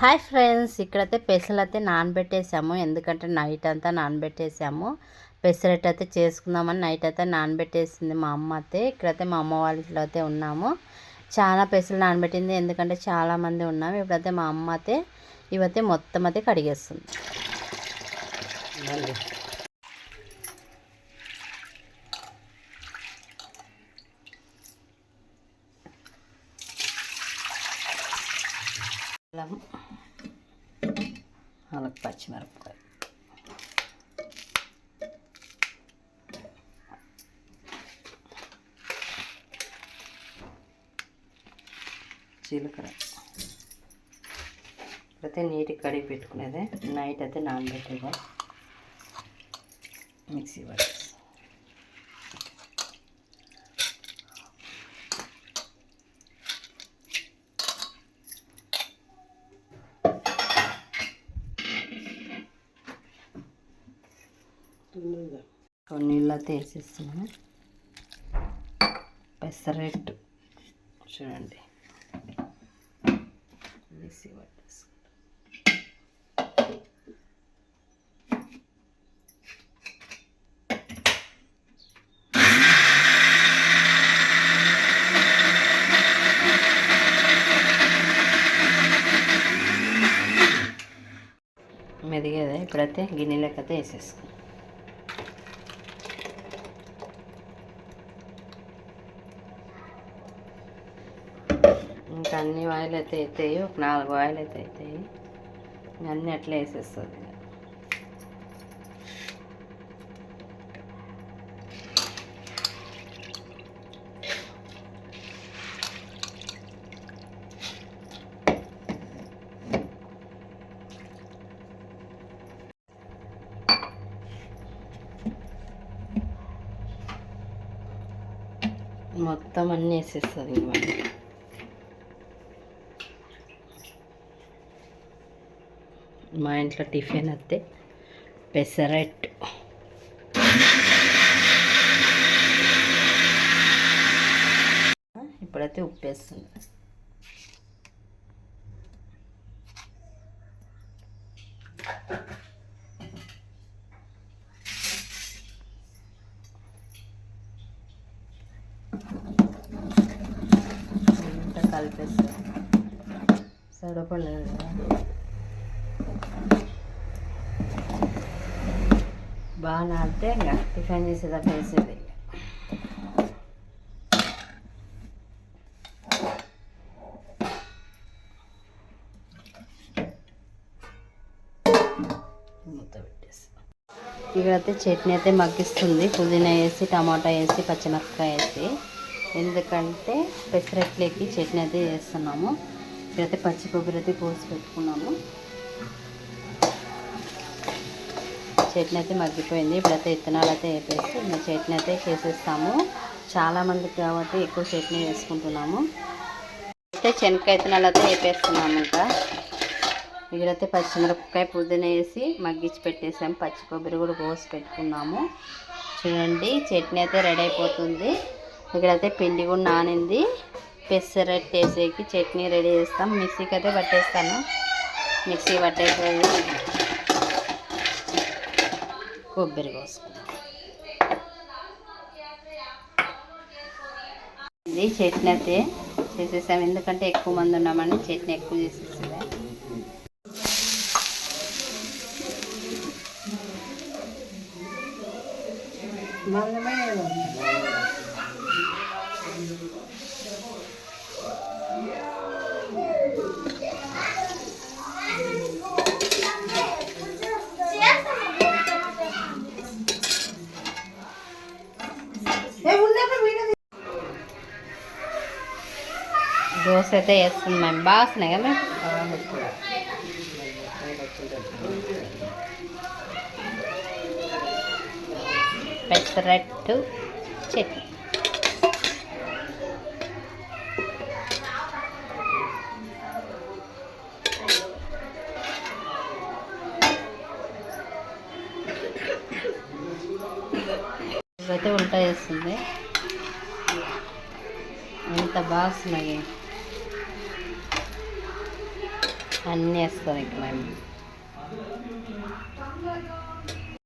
Hi friends ఇక్కడైతే పెసలు అయితే నానబెట్టేసాము. ఎందుకంటే నైట్ అంతా నానబెట్టేసాము. పెసరట్టు అయితే చేసుకుందామని నైట్ అయితే నానబెట్టేసింది మా అమ్మ అయితే. ఇక్కడైతే మా అమ్మ వాళ్ళ ఇంట్లో అయితే ఉన్నాము. చాలా పెసలు నానబెట్టింది. ఎందుకంటే చాలామంది ఉన్నాము. ఇప్పుడైతే మా అమ్మ అయితే ఇవైతే మొత్తం అయితే కడిగేస్తుంది. అల్లం అలాగ పచ్చిమిరపకాయ జీలకర్ర. ప్రతి నీట్గా కడిగి పెట్టుకునేదే నైట్ అయితే నానబెట్టేదే మిక్సీ పట్టేసి నీళ్ళ తీసేస్తున్నాను. పెసరెట్టు. చూడండి. మెదిగేదా. ఇప్పుడైతే గిన్నెలకైతే వేసేసుకున్నాం వేసేసుకుంటాం ఇంకా అన్ని ఆయిల్ అయితే అవుతాయి ఒక నాలుగు ఆయిల్ అయితే అవుతాయి ఇంకా అన్నీ అట్లా వేసేస్తుంది. మొత్తం అన్నీ వేసేస్తుంది ఇవన్నీ మా ఇంట్లో టిఫిన్ అయితే పెసరట్టు ఇప్పుడైతే ఉప్పు వేస్తుంది కలిపేస్తా సరిపడలేదు కదా? బాగా నాడితే ఇంకా టిఫిన్ చేసేదా వేసేది. ఇక్కడైతే చట్నీ అయితే మగ్గిస్తుంది. పుదీనా వేసి టమాటా వేసి పచ్చిమిరపకాయ వేసి. ఎందుకంటే పెసరట్లేకి చట్నీ అయితే చేస్తున్నాము. ఇక్కడైతే పచ్చి కొబ్బరి అయితే కోసి పెట్టుకున్నాము. చట్నీ అయితే మగ్గిపోయింది. ఇప్పుడైతే విత్తనాలు అయితే వేపేసి ఇంకా చట్నీ అయితే చేసేస్తాము. చాలామందికి కాబట్టి ఎక్కువ చట్నీ వేసుకుంటున్నాము. అయితే శనక్కాయ విత్తనాలు అయితే వేపేస్తున్నాము ఇంకా. ఇక్కడైతే పచ్చిమిరపకాయ పుదీనా వేసి మగ్గించి పెట్టేసాము. పచ్చి కొబ్బరి కూడా కోసి పెట్టుకున్నాము. చూడండి చట్నీ అయితే రెడీ అయిపోతుంది. ఇక్కడైతే పిండి కూడా నానింది. పెసరట్టు వేసేకి చట్నీ రెడీ చేస్తాం. మిక్సీకి అయితే పట్టేస్తాను. మిక్సీ పట్టేసి కొబ్బరి కోసుకుందాం ఇది చట్నీ అయితే చేసేసాం. ఎందుకంటే ఎక్కువ మంది ఉన్నామని చట్నీ ఎక్కువ చేసేసాం దోశ అయితే వేస్తుంది మేము బాగా వస్తున్నాయి కదా మేము పెసరట్టు చట్నీ. అయితే ఉల్టా చేస్తుంది. ఎంత బాగా అన్నీ వేస్తుంది ఇక మేము.